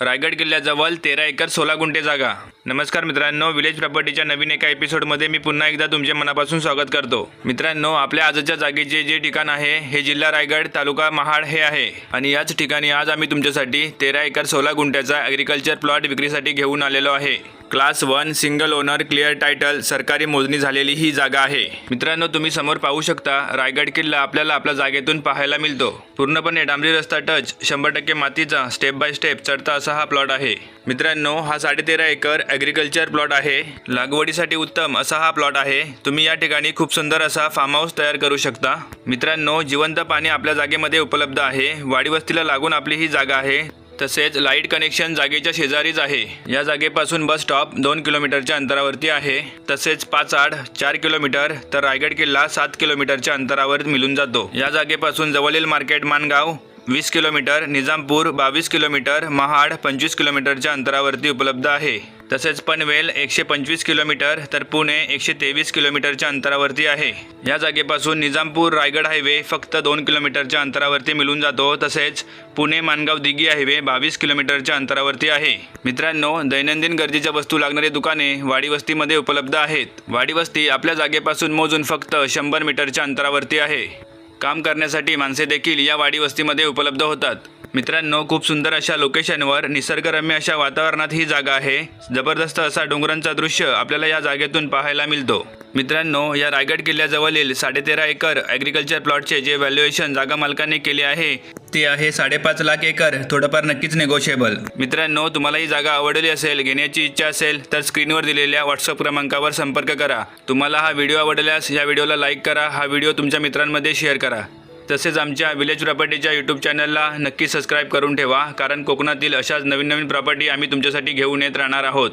रायगड किल्ल्याजवळ तेरा एकर सोळा गुंठे जागा. नमस्कार मित्रांनो विलेज प्रॉपर्टीच्या नवीन एका एपिसोडमध्ये मी पुन्हा एकदा तुमचे मनापासून स्वागत करतो. मित्रांनो आपल्या आजच्या जागेचे जे ठिकाण आहे हे जिल्हा रायगड तालुका महाड हे आहे. आणि याच ठिकाणी आज आम्ही तुमच्यासाठी तेरा एकर सोळा गुंठ्याचा ॲग्रिकल्चर प्लॉट विक्रीसाठी घेऊन आलेलो आहे. Class one single owner clear title सरकारी मोजणी झालेली ही जागा आहे. मित्रांनो तुम्ही समोर पाहू शकता रायगड किल्ला आपल्याला आपल्या जागेतून पाहायला मिळतो. पूर्णपणे डांबरी रस्ता टच शंभर टक्के मातीचा स्टेप बाय स्टेप चढता असा हा प्लॉट आहे. मित्रांनो हा साडेतेरा एकर ॲग्रिकल्चर प्लॉट आहे. लागवडीसाठी उत्तम असा हा प्लॉट आहे. तुम्ही या ठिकाणी खूप सुंदर असा फार्म हाऊस तयार करू शकता. मित्रांनो जिवंत पाणी आपल्या जागेमध्ये उपलब्ध आहे. वाडी वस्तीला लागून आपली ही जागा आहे. तसेच लाइट कनेक्शन जागेच्या शेजारीच आहे. या जागेपासून बस स्टॉप दोन किलोमीटरच्या अंतरावरती आहे. तसेच पाच आठ चार किलोमीटर तर रायगड किल्ला सात किलोमीटरच्या अंतरावर मिळून जातो. या जागेपासून जवळील मार्केट मानगाव वीस किलोमीटर निजामपूर बावीस किलोमीटर महाड पंचवीस किलोमीटरच्या अंतरावरती उपलब्ध आहे. तसेच पनवेल एकशे पंचवीस किलोमीटर तर पुणे एकशे तेवीस किलोमीटरच्या अंतरावरती आहे. या जागेपासून निजामपूर रायगड हायवे फक्त दोन किलोमीटरच्या अंतरावरती मिळून जातो. तसेच पुणे मानगाव दिघी हायवे बावीस किलोमीटरच्या अंतरावरती आहे. मित्रांनो दैनंदिन गरजेच्या वस्तू लागणारी दुकाने वाडी वस्तीमध्ये उपलब्ध आहेत. वाडी वस्ती आपल्या जागेपासून मोजून फक्त शंभर मीटरच्या अंतरावरती आहे. काम करण्यासाठी माणसे देखील या वाडी वस्तीमध्ये उपलब्ध होतात. मित्रांनो खूप सुंदर अशा लोकेशनवर निसर्गरम्य अशा वातावरणात ही जागा आहे. जबरदस्त असा डोंगरांचा दृश्य आपल्याला या जागेतून पाहायला मिळतो. मित्रांनो या रायगड किल्ल्याजवळील साडेतेरा एकर ॲग्रिकल्चर प्लॉटचे जे व्हॅल्युएशन जागा मालकाने केले आहे ते आहे साडेपाच लाख एकर थोडंफार नक्कीच निगोशिएबल मित्रांनो तुम्हाला ही जागा आवडली असेल घेण्याची इच्छा असेल तर स्क्रीनवर दिलेल्या व्हॉट्सअप क्रमांकावर संपर्क करा. तुम्हाला हा व्हिडिओ आवडल्यास या व्हिडिओला लाईक करा हा व्हिडिओ तुमच्या मित्रांमध्ये शेअर करा. तसेच आमच्या विलेज प्रॉपर्टीच्या यूट्यूब चॅनलला नक्की सबस्क्राईब करून ठेवा कारण कोकणातील अशाच नवीन नवीन प्रॉपर्टी आम्ही तुमच्यासाठी घेऊन येत राहणार आहोत.